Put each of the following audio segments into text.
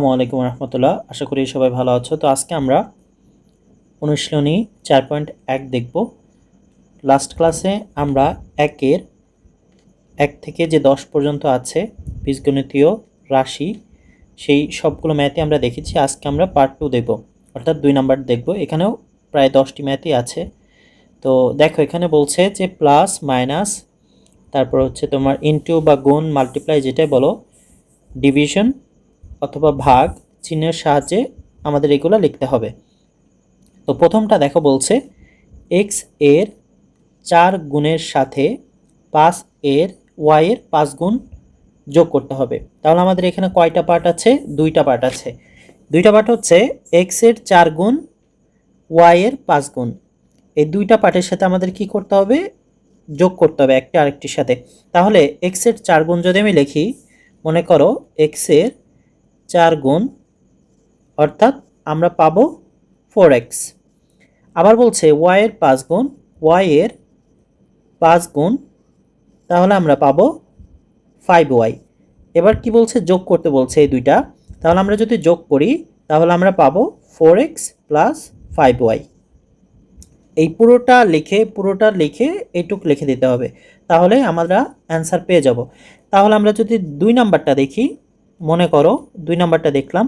আসসালামু আলাইকুম রহমতুল্লাহ। আশা করি সবাই ভালো আছো। তো আজকে আমরা অনুশীলনী চার পয়েন্ট এক দেখব। লাস্ট ক্লাসে আমরা একের এক থেকে যে দশ পর্যন্ত আছে, বীজগণিতীয় রাশি, সেই সবগুলো ম্যাথই আমরা দেখেছি। আজকে আমরা পার্ট টু দেখব। অর্থাৎ দুই নাম্বার দেখব। এখানেও প্রায় দশটি ম্যাথই আছে। তো দেখো, এখানে বলছে যে প্লাস মাইনাস তারপর হচ্ছে তোমার ইনটু বা গুণ মাল্টিপ্লাই যেটাই বলো ডিভিশন অথবা ভাগ চিহ্নের সাহায্যে আমাদের এগুলো লিখতে হবে। তো প্রথমটা দেখো বলছে এক্সের চার গুণের সাথে পাঁচ এর ওয়াই এর পাঁচ গুণ যোগ করতে হবে। তাহলে আমাদের এখানে কয়টা পার্ট আছে? দুইটা পার্ট আছে। দুইটা পার্ট হচ্ছে এক্সের চার গুণ ওয়াই এর পাঁচ গুণ। এই দুইটা পার্টের সাথে আমাদের কি করতে হবে? যোগ করতে হবে একটা আরেকটির সাথে। তাহলে এক্সের চার গুণ যদি আমি লিখি, মনে করো এক্সের চার গুণ, অর্থাৎ আমরা পাবো ফোর এক্স আবার বলছে ওয়াই এর পাঁচ গুণ ওয়াই এর পাঁচ গুণ, তাহলে আমরা পাবো ফাইভ ওয়াই এবার কি বলছে? যোগ করতে বলছে এই দুইটা। তাহলে আমরা যদি যোগ করি, তাহলে আমরা পাবো four x plus five y এই পুরোটা লিখে পুরোটা লিখে এইটুক লিখে দিতে হবে। তাহলে আমরা অ্যান্সার পেয়ে যাব। তাহলে আমরা যদি দুই নাম্বারটা দেখি মনে করো, দুই নাম্বারটা দেখলাম।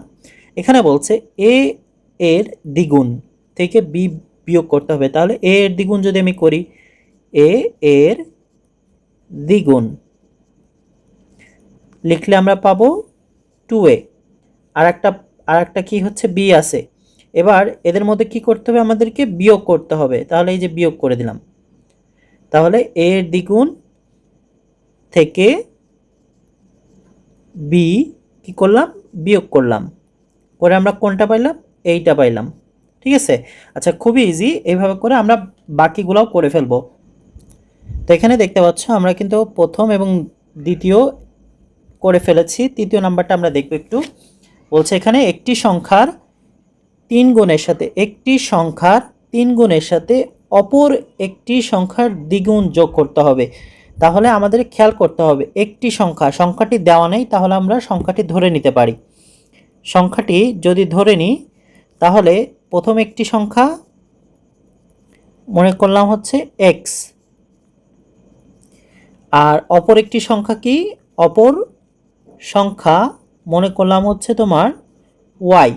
এখানে বলছে এ এর দ্বিগুণ থেকে বি বিয়োগ করতে হবে। তাহলে এ এর দ্বিগুণ যদি আমি করি এ এর দ্বিগুণ লিখলে আমরা পাবো টু এ আর একটা আর একটা কী হচ্ছে? বি আছে। এবার এদের মধ্যে কি করতে হবে? আমাদেরকে বিয়োগ করতে হবে। তাহলে এই যে বিয়োগ করে দিলাম। তাহলে এ এর দ্বিগুণ থেকে বি কি করলাম? বিয়োগ করলাম। করে আমরা কোনটা পাইলাম? এইটা পাইলাম। ঠিক আছে? আচ্ছা খুবই ইজি এইভাবে করে আমরা বাকিগুলোও করে ফেলব। তো এখানে দেখতে পাচ্ছ, আমরা কিন্তু প্রথম এবং দ্বিতীয় করে ফেলেছি। তৃতীয় নাম্বারটা আমরা দেখব একটু। বলছে এখানে একটি সংখ্যার তিন গুণের সাথে, একটি সংখ্যার তিন গুণের সাথে অপর একটি সংখ্যার দ্বিগুণ যোগ করতে হবে। তাহলে আমাদের খেয়াল করতে হবে, একটি সংখ্যা, সংখ্যাটি দেওয়া নেই, তাহলে আমরা সংখ্যাটি ধরে নিতে পারি। সংখ্যাটি যদি ধরে নিই, তাহলে প্রথম একটি সংখ্যা মনে করলাম হচ্ছে এক্স আর অপর একটি সংখ্যা কি? অপর সংখ্যা মনে করলাম হচ্ছে তোমার ওয়াই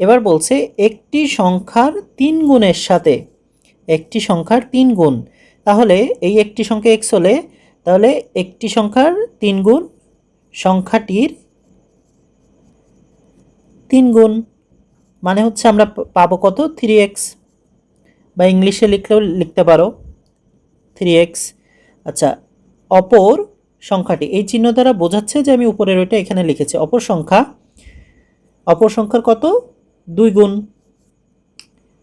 এবার বলছে একটি সংখ্যার তিন গুণের সাথে, একটি সংখ্যার তিন গুণ। তাহলে এই একটি সংখ্যা এক্স হলে তাহলে একটি সংখ্যার তিন গুণ সংখ্যাটির তিন গুণ। মানে হচ্ছে আমরা পাবো কত? থ্রি এক্স বা ইংলিশে লিখলেও লিখতে পারো। থ্রি এক্স আচ্ছা অপর সংখ্যাটি, এই চিহ্ন দ্বারা বোঝাচ্ছে যে আমি উপরের ওইটা এখানে লিখেছি। অপর সংখ্যা, অপর সংখ্যার কত? দুই গুণ।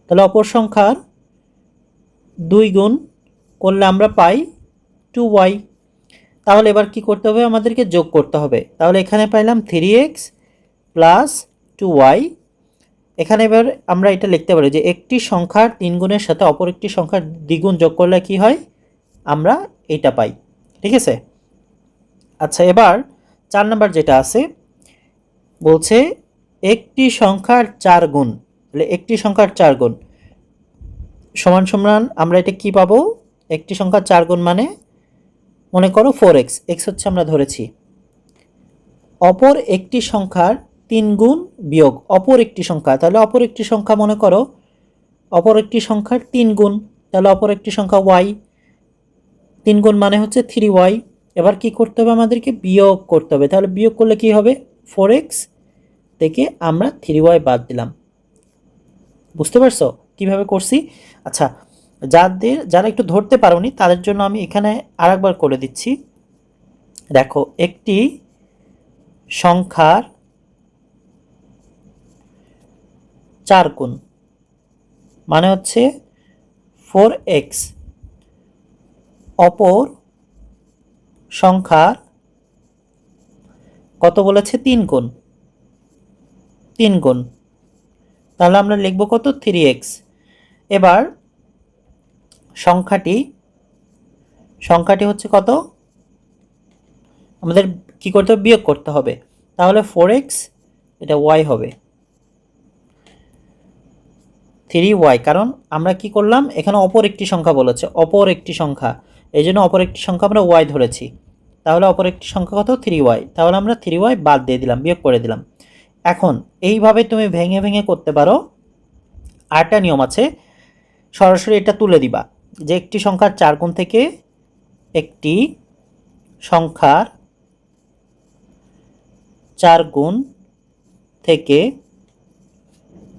তাহলে অপর সংখ্যার দুই গুণ করলে আমরা পাই টু ওয়াই তাহলে এবার কি করতে হবে? আমাদেরকে যোগ করতে হবে। তাহলে এখানে পাইলাম three x plus two y এখানে এবার আমরা এটা লিখতে পারি যে একটি সংখ্যার তিন গুণের সাথে অপর একটি সংখ্যার দ্বিগুণ যোগ করলে কি হয়? আমরা এটা পাই। ঠিক আছে? আচ্ছা এবার চার নাম্বার যেটা আছে, বলছে একটি সংখ্যার চার গুণ। তাহলে একটি সংখ্যার চার গুণ। সমান সমান আমরা এটা কি পাবো? একটি সংখ্যার চার গুণ মানে মনে করো ফোর এক্স এক্স হচ্ছে আমরা ধরেছি। অপর একটি সংখ্যার তিন গুণ বিয়োগ, অপর একটি সংখ্যা, তাহলে অপর একটি সংখ্যা মনে করো, অপর একটি সংখ্যার তিন গুণ, তাহলে অপর একটি সংখ্যা ওয়াই তিন গুণ মানে হচ্ছে থ্রি ওয়াই এবার কি করতে হবে আমাদেরকে? বিয়োগ করতে হবে, তাহলে বিয়োগ করলে কি হবে? ফোর এক্স থেকে আমরা থ্রি ওয়াই বাদ দিলাম। বুঝতে পারছ? কীভাবে করছি? আচ্ছা যাদের, যারা একটু ধরতে পারোনি, তাদের জন্য আমি এখানে আরেকবার করে দিচ্ছি। দেখো, একটি সংখ্যার চার গুণ মানে হচ্ছে ফোর এক্স অপর সংখ্যার কত বলেছে? তিন গুণ তিন গুণ। তাহলে আমরা লিখব কত? থ্রি এক্স এবার সংখ্যাটি সংখ্যাটি হচ্ছে কত? আমাদের কি করতে হবে? বিয়োগ করতে হবে। তাহলে ফোর এক্স এটা ওয়াই হবে। থ্রি ওয়াই কারণ আমরা কি করলাম? এখানে অপর একটি সংখ্যা বলেছে, অপর একটি সংখ্যা। এই জন্য অপর একটি সংখ্যা আমরা ওয়াই ধরেছি। তাহলে অপর একটি সংখ্যা কত? থ্রি ওয়াই তাহলে আমরা থ্রি ওয়াই বাদ দিয়ে দিলাম, বিয়োগ করে দিলাম। এখন, এইভাবে তুমি ভেঙে ভেঙে করতে পারো। আরেকটা নিয়ম আছে, সরাসরি এটা তুলে দিবা। যে একটি সংখ্যার চার গুণ থেকে একটি সংখ্যার চার গুণ থেকে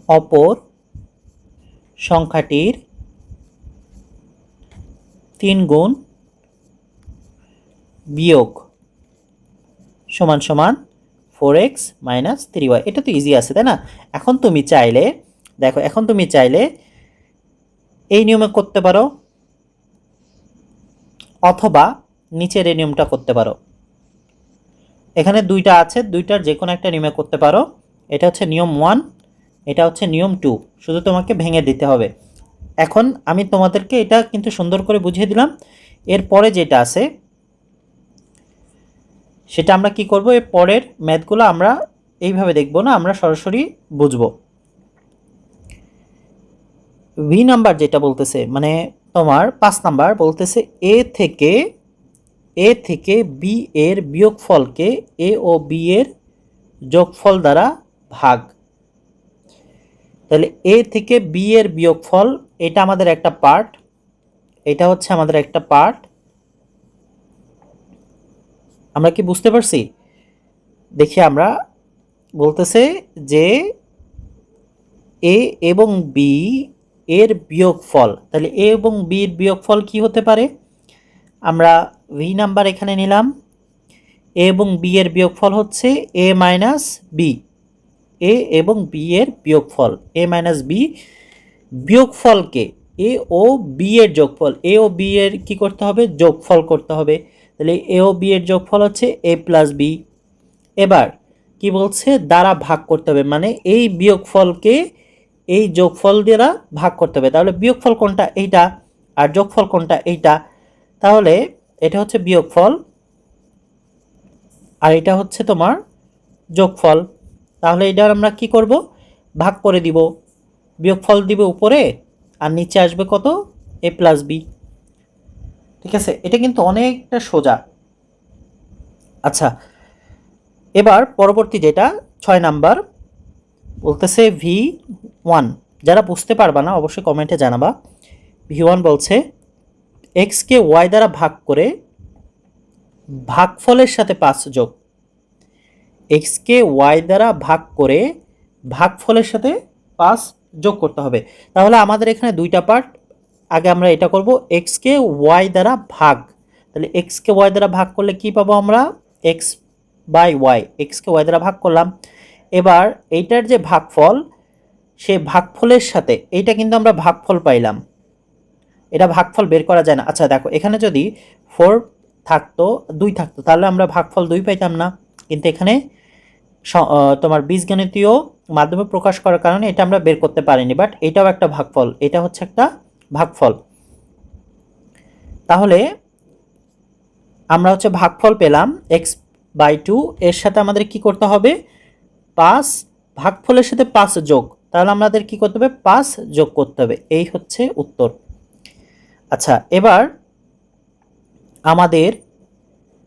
অপর সংখ্যাটির তিন গুণ বিয়োগ সমান সমান four x minus three y এটা তো ইজি আছে, তাই না? এখন তুমি চাইলে, দেখো, এখন তুমি চাইলে এই নিয়মে করতে পারো। অথবা নিচের এই নিয়মটা করতে পারো। এখানে দুইটা আছে, দুইটার যে কোনো একটা নিয়মে করতে পারো। এটা হচ্ছে নিয়ম ওয়ান এটা হচ্ছে নিয়ম টু শুধু তোমাকে ভেঙে দিতে হবে। এখন আমি তোমাদেরকে এটা কিন্তু সুন্দর করে বুঝিয়ে দিলাম। এরপরে যেটা আছে, সেটা আমরা কি করব? এর পরের ম্যাথগুলো আমরা এইভাবে দেখব না, আমরা সরাসরি বুঝব। ভি নাম্বার যেটা বলতেছে মানে তোমার পাঁচ নাম্বার বলতেছে এ থেকে এ থেকে বি এর বিয়োগফলকে এ ও বি এর যোগফল দ্বারা ভাগ। তাহলে এ থেকে বি এর বিয়োগফল, এটা আমাদের একটা পার্ট, এটা হচ্ছে আমাদের একটা পার্ট। আমরা কি বুঝতে পারছি? দেখি আমরা, বলতেছে যে এ এবং বি এর বিয়োগফল, তাহলে এ এবং বির বিয়োগফল কি হতে পারে? আমরা ভি নাম্বার এখানে নিলাম, এ এবং বি এর বিয়োগফল হচ্ছে এ মাইনাস বি এ এবং বি এর বিয়োগফল এ মাইনাস বি বিয়োগফলকে এ ও বি এর যোগফল এ ও বি এর কি করতে হবে? যোগফল করতে হবে, তাহলে এ ও বি এর যোগফল হচ্ছে এ প্লাস বি এবার কি বলছে? দ্বারা ভাগ করতে হবে মানে এই বিয়োগফলকে এই যোগফল দ্বারা ভাগ করতে হবে। তাহলে বিয়োগফল কোনটা? এইটা। আর যোগফল কোনটা? এইটা। তাহলে এটা হচ্ছে বিয়োগফল। আর এটা হচ্ছে তোমার যোগফল। তাহলে এটার আমরা কি করব? ভাগ করে দিব। বিয়োগফল দিব উপরে। আর নিচে আসবে কত? A plus b. ঠিক আছে? এটা কিন্তু অনেকটা সোজা। আচ্ছা। এবার পরবর্তী যেটা, ছয় নাম্বার। বলতেছে ভি ওয়ান। যারা বুঝতে পারবা না, অবশ্যই কমেন্টে জানাবা। ভি ওয়ান বলছে এক্সকে ওয়াই দ্বারা ভাগ করে ভাগফলের সাথে পাঁচ যোগ। এক্সকে ওয়াই দ্বারা ভাগ করে ভাগফলের সাথে পাঁচ যোগ করতে হবে। তাহলে আমাদের এখানে দুইটা পার্ট আগে আমরা এটা করব এক্সকে ওয়াই দ্বারা ভাগ। তাহলে এক্সকে ওয়াই দ্বারা ভাগ করলে কি পাবো আমরা? এক্স বাই ওয়াই এক্সকে ওয়াই দ্বারা ভাগ করলাম। এবার এইটার যে ভাগফল সে ভাগফলের সাথে, এইটা কিন্তু আমরা ভাগফল পাইলাম। এটা ভাগফল বের করা যায় না। আচ্ছা দেখো, এখানে যদি ফোর থাকতো, দুই থাকতো, তাহলে আমরা ভাগফল দুই পাইতাম না। কিন্তু এখানে তোমার বীজগণিতীয় মাধ্যমে প্রকাশ করার কারণে এটা আমরা বের করতে পারিনি বাট এটাও একটা ভাগফল, এটা হচ্ছে একটা ভাগফল। তাহলে আমরা হচ্ছে ভাগফল পেলাম এক্স বাই টু এর সাথে আমাদের কি করতে হবে? পাঁচ, ভাগফলের সাথে পাঁচ যোগ। তাহলে আমাদের কি করতে হবে? পাঁচ যোগ করতে হবে। এই হচ্ছে উত্তর। আচ্ছা এবার আমাদের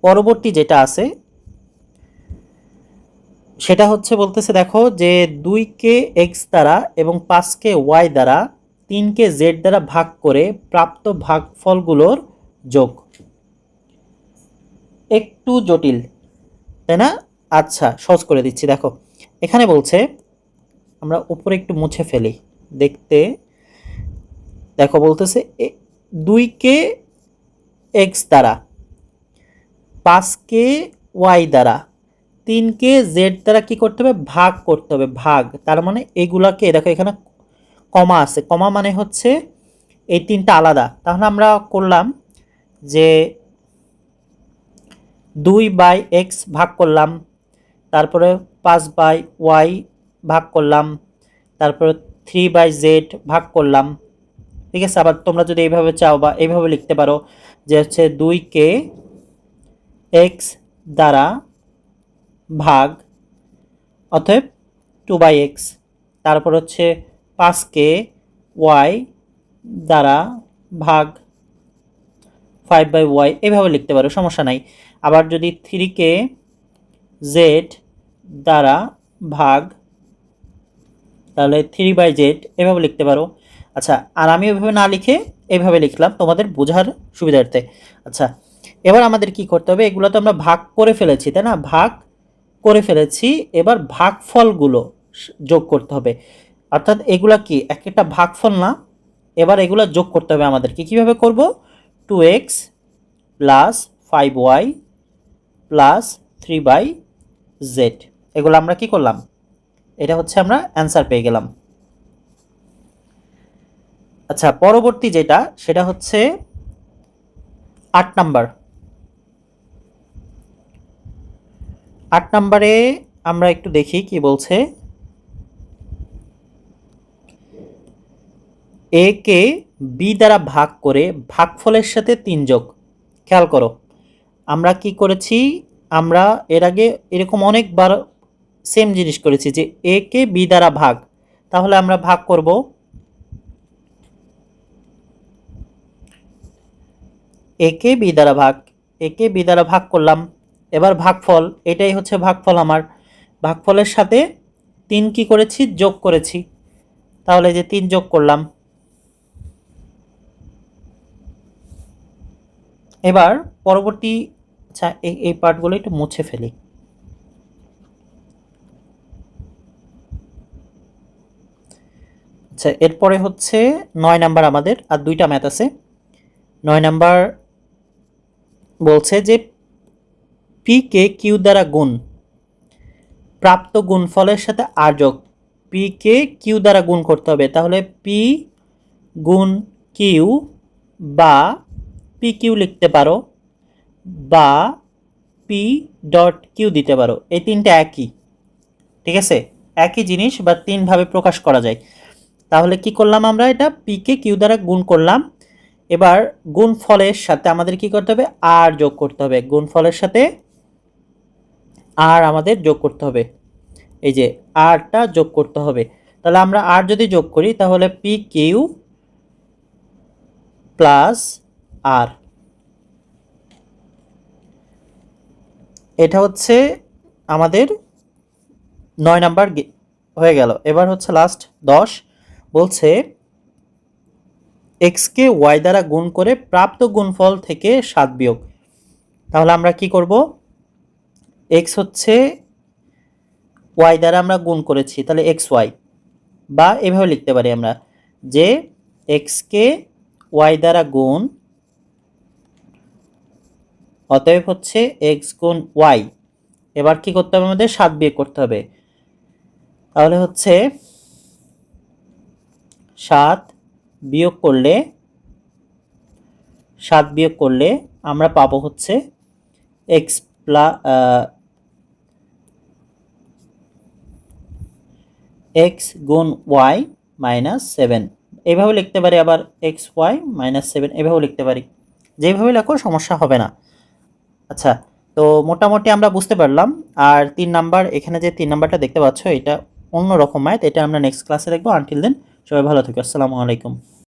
পরবর্তী যেটা আছে, সেটা হচ্ছে বলতেছে, দেখো যে দুইকে এক্স দ্বারা এবং পাঁচকে ওয়াই দ্বারা তিনকে জেড দ্বারা ভাগ করে প্রাপ্ত ভাগফলগুলোর যোগ। একটু জটিল, তাই না? আচ্ছা সহজ করে দিচ্ছি। দেখো, এখানে বলছে আমরা উপরে একটু মুছে ফেলি। দেখতে, দেখো বলতেছে, এ- দুইকে এক্স দ্বারা পাঁচকে ওয়াই দ্বারা তিনকে জেড দ্বারা কি করতে হবে? ভাগ করতে হবে, ভাগ। তার মানে এগুলাকে দেখো এখানে কমা আছে। কমা মানে হচ্ছে এই তিনটা আলাদা। তাহলে আমরা করলাম যে দুই বাই এক্স ভাগ করলাম। তারপরে পাঁচ বাই ওয়াই ভাগ করলাম, তারপরে থ্রি বাই জেড ভাগ করলাম। ঠিক আছে? আবার তোমরা যদি এইভাবে চাও বা এইভাবে লিখতে পারো যে হচ্ছে দুইকে এক্স দ্বারা ভাগ, অতএব টু বাই এক্স তারপর হচ্ছে পাঁচকে ওয়াই দ্বারা ভাগ ফাইভ বাই ওয়াই এভাবে লিখতে পারো, সমস্যা নাই। আবার যদি থ্রিকে জেড দ্বারা ভাগ তাহলে থ্রি বাই জেড এভাবে লিখতে পারো। আচ্ছা আর আমি ওইভাবে না লিখে এভাবে লিখলাম তোমাদের বোঝার সুবিধার্থে। আচ্ছা এবার আমাদের কি করতে হবে? এগুলো তো আমরা ভাগ করে ফেলেছি, তাই না? ভাগ করে ফেলেছি, এবার ভাগফলগুলো যোগ করতে হবে। অর্থাৎ এগুলা কি? এক একটা ভাগফল না? এবার এগুলো যোগ করতে হবে আমাদেরকে। কীভাবে করব? Two x plus five y plus three by z এগুলো আমরা কি করলাম? এটা হচ্ছে আমরা অ্যান্সার পেয়ে গেলাম। আচ্ছা পরবর্তী যেটা, সেটা হচ্ছে আট নাম্বার। আট নাম্বারে আমরা একটু দেখি কি বলছে। এ কে বি দ্বারা ভাগ করে ভাগফলের সাথে তিন যোগ। খেয়াল করো, আমরা কি করেছি? আমরা এর আগে এরকম অনেকবার সেম জিনিস করেছি যে এ কে বি দ্বারা ভাগ, তাহলে আমরা ভাগ করব একে বি দ্বারা ভাগ একে বি দ্বারা ভাগ করলাম, এবার ভাগফল, এটাই হচ্ছে ভাগফল আমার, ভাগফলের সাথে তিন কি করেছি? যোগ করেছি, তাহলে যে তিন যোগ করলাম। এবার পরবর্তী আচ্ছা এই পার্টগুলো একটু মুছে ফেলি। আচ্ছা এরপরে হচ্ছে নয় নাম্বার আমাদের, আর দুইটা ম্যাথ আছে। নয় নাম্বার বলছে যে পি কে কিউ দ্বারা গুণ প্রাপ্ত গুণফলের সাথে আর যোগ। পি কে কিউ দ্বারা গুণ করতে হবে, তাহলে পি গুণ কিউ বা পি কিউ লিখতে পারো বা পি ডট কিউ দিতে পারো। এই তিনটা একই, ঠিক আছে? একই জিনিস বা তিনভাবে প্রকাশ করা যায়। তাহলে কি করলাম আমরা এটা? পি কে কিউ দ্বারা গুণ করলাম। এবার গুণ ফলের সাথে আমাদের কি করতে হবে? আর যোগ করতে হবে। গুণ ফলের সাথে আর আমাদের যোগ করতে হবে। এই যে আরটা যোগ করতে হবে। তাহলে আমরা আর যদি যোগ করি, তাহলে পি কিউ প্লাস আর এটা হচ্ছে আমাদের নয় নাম্বার হয়ে গেল। এবার হচ্ছে লাস্ট দশ। বলছে এক্সকে ওয়াই দ্বারা গুণ করে প্রাপ্ত গুণফল থেকে সাত বিয়োগ। তাহলে আমরা কি করব? এক্স হচ্ছে ওয়াই দ্বারা আমরা গুণ করেছি, তাহলে এক্স ওয়াই বা এভাবে লিখতে পারি আমরা যে এক্সকে ওয়াই দ্বারা গুণ, অতএব হচ্ছে এক্স গুণ ওয়াই এবার কি করতে হবে আমাদের? সাত বিয়োগ করতে হবে। তাহলে হচ্ছে সাত বিয়োগ করলে, সাত বিয়োগ করলে আমরা পাবো হচ্ছে এক্স প্লা এক্স গুণ ওয়াই মাইনাস সেভেন এইভাবে লিখতে পারি আবার এক্স ওয়াই মাইনাস সেভেন এভাবেও লিখতে পারি। যেভাবে লেখো সমস্যা হবে না। আচ্ছা তো মোটামুটি আমরা বুঝতে পারলাম। আর তিন নাম্বার, এখানে যে তিন নাম্বারটা দেখতে পাচ্ছ, এটা অন্য রকম ম্যাথ এটা আমরা নেক্সট ক্লাসে দেখব। আনটিল দেন সবাই ভালো থেকো আসসালামু আলাইকুম।